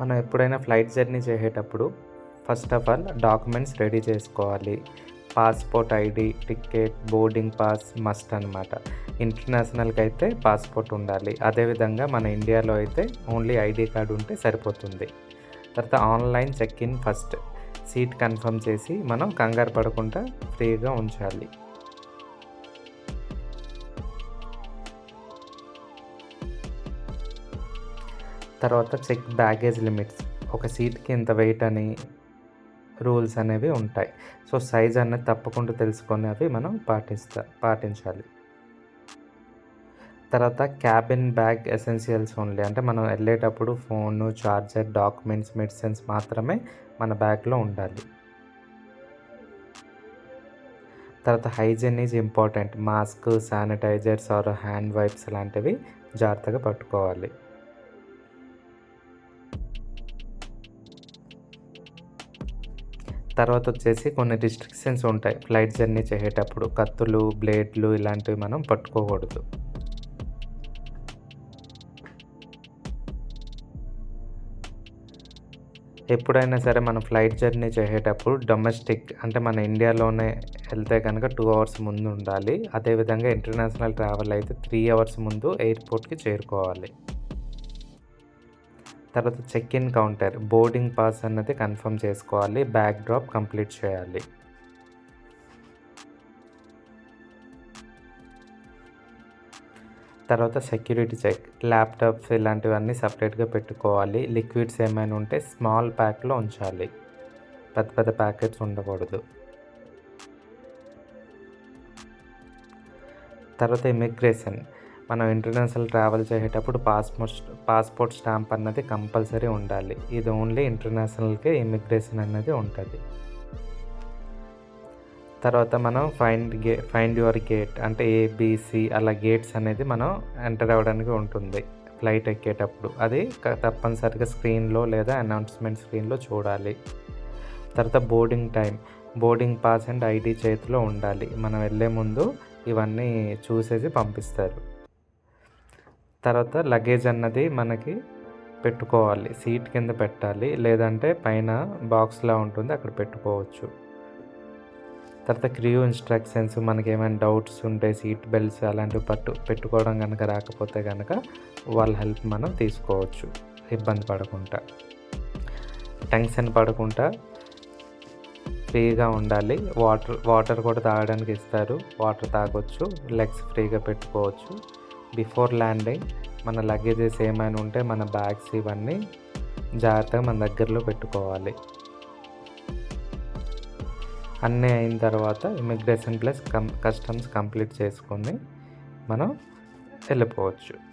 మనం ఎప్పుడైనా flight journey చేసేటప్పుడు first of all documents ready చేసుకోవాలి. Passport ID ticket boarding pass must అనమాట ఇంటర్నేషనల్కి అయితే పాస్పోర్ట్ ఉండాలి. అదేవిధంగా మన ఇండియాలో అయితే ఓన్లీ ఐడి కార్డు ఉంటే సరిపోతుంది. తర్వాత online check in first. Seat confirm చేసి మనం కంగారు పడకుండా ఫ్రీగా ఉంచాలి. తర్వాత చెక్ బ్యాగేజ్ లిమిట్స్. ఒక సీట్కి ఇంత వెయిట్ అని రూల్స్ అనేవి ఉంటాయి. సో సైజ్ అనేది తప్పకుండా తెలుసుకొని అవి మనం పాటిస్తా పాటించాలి. తర్వాత క్యాబిన్ బ్యాగ్ ఎసెన్షియల్స్ ఓన్లీ. అంటే మనం వెళ్ళేటప్పుడు ఫోన్ చార్జర్ డాక్యుమెంట్స్ మెడిసిన్స్ మాత్రమే మన బ్యాగ్లో ఉండాలి. తర్వాత hygiene is important. Mask sanitisers or hand wipes లాంటివి జాగ్రత్తగా పట్టుకోవాలి. తర్వాత వచ్చేసి కొన్ని రిస్ట్రిక్షన్స్ ఉంటాయి. ఫ్లైట్ జర్నీ చేసేటప్పుడు కత్తులు బ్లేడ్లు ఇలాంటివి మనం పట్టుకోకూడదు. ఎప్పుడైనా సరే మనం ఫ్లైట్ జర్నీ చేసేటప్పుడు డొమెస్టిక్ అంటే మన ఇండియాలోనే వెళ్తే కనుక టూ అవర్స్ ముందు ఉండాలి. అదేవిధంగా ఇంటర్నేషనల్ ట్రావెల్ అయితే త్రీ అవర్స్ ముందు ఎయిర్పోర్ట్కి చేరుకోవాలి. తర్వాత check in counter boarding pass అన్నది కన్ఫర్మ్ చేసుకోవాలి బ్యాక్ డ్రాప్ కంప్లీట్ చేయాలి. తర్వాత సెక్యూరిటీ చెక్ ల్యాప్టాప్స్ ఇలాంటివన్నీ సపరేట్గా పెట్టుకోవాలి లిక్విడ్స్ ఏమైనా ఉంటే స్మాల్ ప్యాక్లో ఉంచాలి. పెద్ద పెద్ద ప్యాకెట్స్ ఉండకూడదు. తర్వాత ఇమిగ్రేషన్ మనం ఇంటర్నేషనల్ ట్రావెల్ చేసేటప్పుడు పాస్పోర్ట్ పాస్పోర్ట్ స్టాంప్ అన్నది కంపల్సరీ ఉండాలి. ఇది ఓన్లీ ఇంటర్నేషనల్కే ఇమిగ్రేషన్ అన్నది ఉంటుంది. తర్వాత మనం find gay find your gate అంటే ఏబిసి అలా గేట్స్ అనేది మనం ఎంటర్ అవ్వడానికి ఉంటుంది. ఫ్లైట్ ఎక్కేటప్పుడు. అది తప్పనిసరిగా స్క్రీన్లో లేదా అనౌన్స్మెంట్ స్క్రీన్లో చూడాలి. తర్వాత boarding time boarding pass and ID చేతిలో ఉండాలి. మనం వెళ్ళే ముందు ఇవన్నీ చూసేసి పంపిస్తారు. తర్వాత లగేజ్ అన్నది మనకి పెట్టుకోవాలి. సీట్ కింద పెట్టాలి. లేదంటే పైన బాక్స్లా ఉంటుంది. అక్కడ పెట్టుకోవచ్చు. తర్వాత క్రియూ ఇన్స్ట్రక్షన్స్ మనకి ఏమైనా డౌట్స్ ఉంటే సీట్ బెల్ట్స్ అలాంటివి పట్టు పెట్టుకోవడం కనుక రాకపోతే కనుక వాళ్ళ హెల్ప్ మనం తీసుకోవచ్చు. ఇబ్బంది పడకుండా. టెన్షన్ పడకుండా ఫ్రీగా ఉండాలి. వాటర్ వాటర్ కూడా తాగడానికి ఇస్తారు. వాటర్ తాగొచ్చు. లెగ్స్ ఫ్రీగా పెట్టుకోవచ్చు. బిఫోర్ ల్యాండింగ్ మన లగేజెస్ ఏమైనా ఉంటే మన బ్యాగ్స్ ఇవన్నీ జాగ్రత్తగా మన దగ్గరలో పెట్టుకోవాలి. అన్నీ అయిన తర్వాత immigration plus cum customs complete చేసుకొని మనం వెళ్ళిపోవచ్చు.